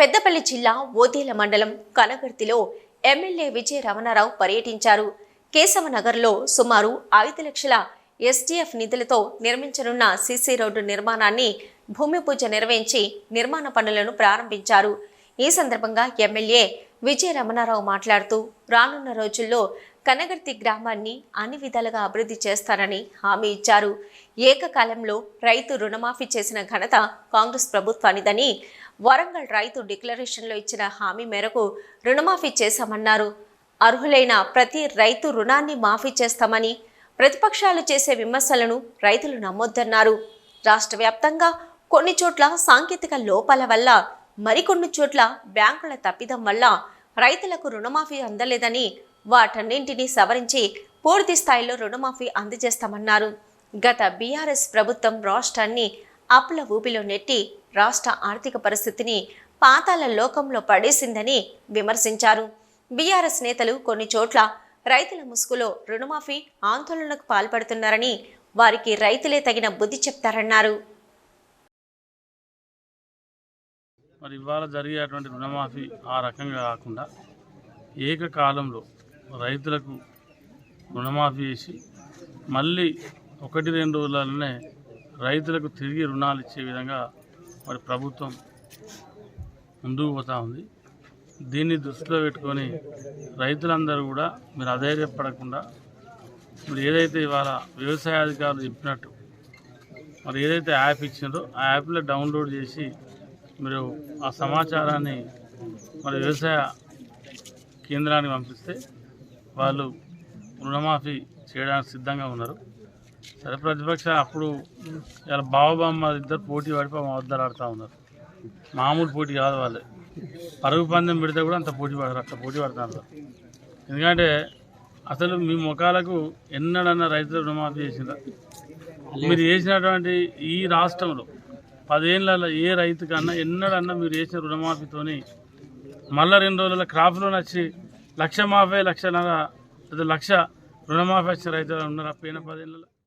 పెద్దపల్లి జిల్లా ఓదేల మండలం కనగర్తిలో ఎమ్మెల్యే విజయ రమణారావు పర్యటించారు. కేశవనగర్లో సుమారు ఐదు లక్షల ఎస్టీఎఫ్ నిధులతో నిర్మించనున్న సీసీ రోడ్డు నిర్మాణాన్ని భూమి పూజ నిర్వహించి నిర్మాణ పనులను ప్రారంభించారు. ఈ సందర్భంగా ఎమ్మెల్యే విజయ రమణారావు మాట్లాడుతూ రానున్న రోజుల్లో కనగర్తి గ్రామాన్ని అన్ని విధాలుగా అభివృద్ధి చేస్తారని హామీ ఇచ్చారు. ఏకకాలంలో రైతు రుణమాఫీ చేసిన ఘనత కాంగ్రెస్ ప్రభుత్వానిదని వరంగల్ రైతు డిక్లరేషన్లో ఇచ్చిన హామీ మేరకు రుణమాఫీ చేశామన్నారు. అర్హులైన ప్రతి రైతు రుణాన్ని మాఫీ చేస్తామని ప్రతిపక్షాలు చేసే విమర్శలను రైతులు నమ్మొద్దన్నారు. రాష్ట్ర వ్యాప్తంగా కొన్ని చోట్ల సాంకేతిక లోపాల వల్ల మరికొన్ని చోట్ల బ్యాంకుల తప్పిదం వల్ల రైతులకు రుణమాఫీ అందలేదని వాటన్నింటినీ సవరించి పూర్తి స్థాయిలో రుణమాఫీ అందజేస్తామన్నారు. గత బీఆర్ఎస్ ప్రభుత్వం రాష్ట్రాన్ని అప్పుల ఊపిలో నెట్టి రాష్ట్ర ఆర్థిక పరిస్థితిని పాతాల లోకంలో పడేసిందని విమర్శించారు. బీఆర్ఎస్ నేతలు కొన్ని చోట్ల రైతుల ముసుగులో రుణమాఫీ ఆందోళనకు పాల్పడుతున్నారని వారికి రైతులే తగిన బుద్ధి చెప్తారన్నారు. మరి ఇవాళ జరిగేటువంటి రుణమాఫీ ఆ రకంగా కాకుండా ఏకకాలంలో రైతులకు రుణమాఫీ చేసి మళ్ళీ ఒకటి రెండు రోజులలోనే రైతులకు తిరిగి రుణాలు ఇచ్చే విధంగా మరి ప్రభుత్వం ముందుకు పోతూ ఉంది. దీన్ని దృష్టిలో పెట్టుకొని రైతులందరూ కూడా మీరు అధైర్యపడకుండా మీరు ఏదైతే ఇవాళ వ్యవసాయ అధికారులు చెప్పినట్టు మరి ఏదైతే యాప్ ఇచ్చినారో ఆ యాప్లో డౌన్లోడ్ చేసి మీరు ఆ సమాచారాన్ని మరి వ్యవసాయ కేంద్రానికి పంపిస్తే వాళ్ళు రుణమాఫీ చేయడానికి సిద్ధంగా ఉన్నారు. సరే ప్రతిపక్ష అప్పుడు ఇలా బావబామ్మ ఇద్దరు పోటీ పడిపో మా వద్దరు ఆడుతూ ఉన్నారు. మామూలు పోటీ కాదు వాళ్ళే పరుగు పందెం పెడితే కూడా అంత పోటీ పడరు అట్లా పోటీ పడుతున్నారు ఎందుకంటే అసలు మీ ముఖాలకు ఎన్నడన్నా రైతులు రుణమాఫీ చేసిందా మీరు చేసినటువంటి ఈ రాష్ట్రంలో పదేళ్ళ ఏ రైతు కన్నా ఎన్నడన్నా మీరు చేసిన రుణమాఫీతోని మళ్ళా రెండు రోజుల క్రాప్లో వచ్చి లక్ష మాఫీ లక్షన్నర లక్ష రుణమాఫీ వచ్చిన రైతులు ఉన్నారు ఆ పైన పదేళ్ళలో.